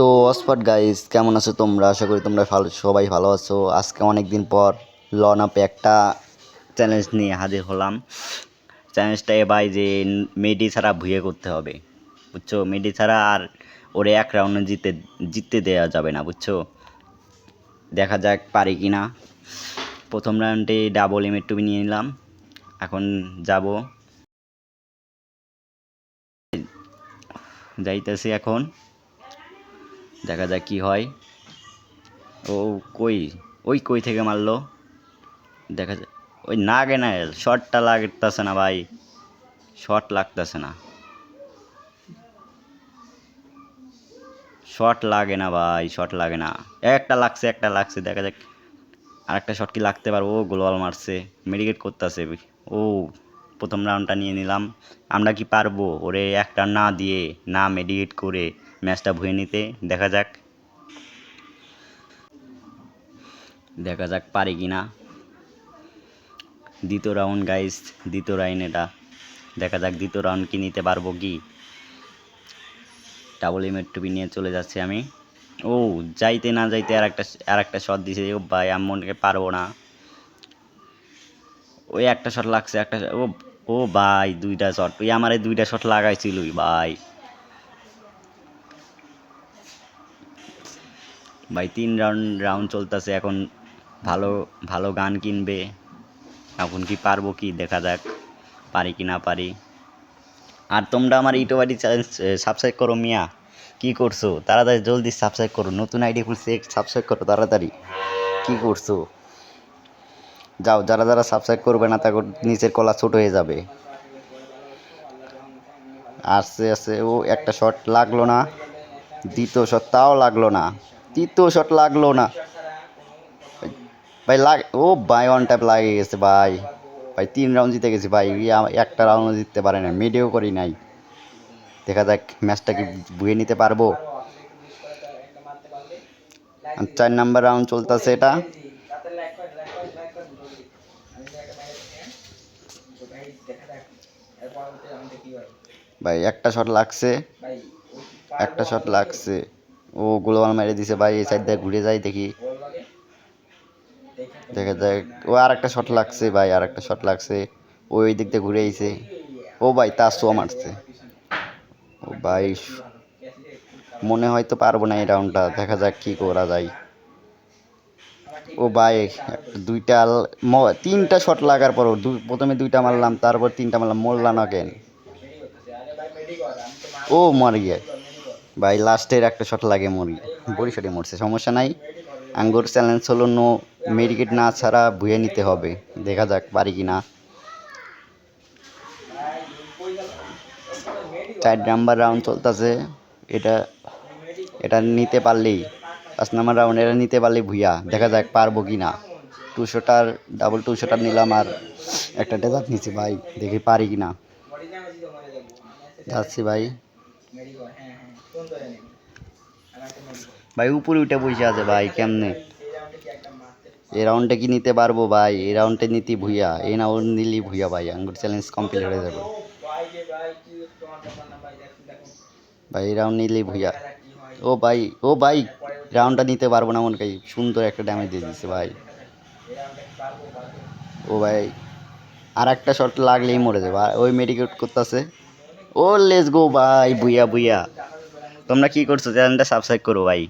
তো অসফট গাইস কেমন আছো তোমরা? আশা করি তোমরা ভালো, সবাই ভালো আছো। আজকে অনেক দিন পর লন আপে একটা চ্যালেঞ্জ নিয়ে হাজির হলাম। চ্যালেঞ্জটা এ ভাই যে মেডি ছাড়া ভুয়ে করতে হবে, বুঝছ? মেডি ছাড়া আর ওরে এক রাউন্ডে জিতে, জিততে দেওয়া যাবে না, বুঝছ? দেখা যাক পারি কি না। প্রথম রাউন্ডে ডাবল এম টুবি নিয়ে নিলাম। এখন যাব। যাইতেছি এখন। দেখা যাক কি হয়। ও কই? ওই কই থেকে মারলো? দেখা যাক। ওই নাগে না শর্টটা লাগতেছে না ভাই। শর্ট লাগতেছে না। শর্ট লাগে না ভাই শর্ট লাগে না। একটা লাগছে একটা লাগছে। দেখা যাক। আরেকটা শট কি লাগতে পারব? ও গোলওয়াল মারছে। মেডিকেট করতেছে। ও, প্রথম রাউন্ডটা নিয়ে নিলাম। আমরা কি পারব? ওরে একটা না দিয়ে, না মেডিকেট করে। ম্যাচটা ভুয়ে নিতে দেখা যাক। দেখা যাক পারি কি না দ্বিতীয় রাউন্ড গাইস দ্বিতীয় রাউন্ড এটা। দেখা যাক দ্বিতীয় রাউন্ড কি নিতে পারব কি। ডাবল এমের টুপি নিয়ে চলে যাচ্ছি আমি। ও, যাইতে না যাইতে আর একটা আর একটা শট দিছে। ও ভাই, আমি মনকে পারব না। ওই একটা শট লাগছে, একটা ও ও ভাই, দুইটা শট ওই আমার দুইটা শট লাগাইছিল ভাই। ভাই, তিন রাউন্ড রাউন্ড চলতেছে, এখন ভালো ভালো গান কিনবে। এখন কি পারব কি, দেখা যাক, পারি কি না পারি। আর তোমরা আমার ইউটিউব চ্যানেল সাবস্ক্রাইব করো মিয়া। কি করছ? তাড়াতাড়ি, জলদি সাবস্ক্রাইব করো। নতুন আইডি খুলছে সাবস্ক্রাইব করো তাড়াতাড়ি। কি করছ? যাও, যারা যারা সাবস্ক্রাইব করবে না তাকে নিচের কলা ছোট হয়ে যাবে। আসছে আসছে, ও একটা শট লাগল না, দ্বিতীয় শট তাও লাগল না। তৃতীয় শট লাগল না। ভাই লাগ, ও ভাই ওয়ান টাইপ লাগে গেছে ভাই। ভাই, তিন রাউন্ড জিতে গেছি ভাই। একটা রাউন্ড জিততে পারে না মিডিও করি নাই। দেখা যাক ম্যাচটা কি বুয়ে নিতে পারব? চার নাম্বার রাউন্ড চলতেছে এটা। ভাই, একটা শট লাগছে। একটা শট লাগছে। ও গোলমাল মেরে দিছে, ভাই, এই সাইড দিয়ে ঘুরে যাই দেখি। দেখা যাক ও আর একটা শট লাগছে, ভাই আর একটা শট লাগছে। ও ওই দিক দিয়ে ঘুরে আইছে। ও ভাই তার শো মারছে। ও ভাই, মনে হয় তো পারব না এই রাউন্ডটা দেখা যাক কি করা যায়। ও ভাই, দুইটা তিনটা শট লাগার পর প্রথমে দুইটা মারলাম, তারপর তিনটা মারলাম, মরলাম না কেন? ও মর গিয়ে। ভাই, লাস্টের একটা শট লাগে মরি বড়ি শটে মরছে, সমস্যা নাই। আঙ্গুর চ্যালেঞ্জ হলো নো মেডিকেট না ছাড়া ভুয়ে নিতে হবে। দেখা যাক, পারি কি না চার নাম্বার রাউন্ড চলতেছে। এটা এটা নিতে পারলেই পাঁচ নাম্বার রাউন্ড এটা নিতে পারলেই ভুইয়া। দেখা যাক, পারব কি না two shooter double two shooter নিলাম আর একটা ডেজার্ট নিচ্ছি ভাই, দেখি পারি কি না যাচ্ছি ভাই। ভাই, উপরে উঠে বসে আছে ভাই, কেমনে? এই রাউন্ডে কি নিতে পারব ভাই? এই রাউন্ডে নিতে ভুইয়া, এই না ওর নিলি ভুইয়া ভাই, আঙ্গুর চ্যালেঞ্জ কমপ্লিট হয়ে যাবে। ভাই, এই রাউন্ড নিলি ভুইয়া। ও ভাই ও ভাই রাউন্ডটা নিতে পারব না মনে করি, সুন্দর একটা ড্যামেজ দিয়ে দিচ্ছে ভাই। ও ভাই আর একটা শট লাগলেই মরে যাবে, ওই মেডিকেট করতেছে। ও লেস গো ভাই বুইয়া বুইয়া তোমরা কি করছ? চ্যানেলটা সাবস্ক্রাইব করো ভাই।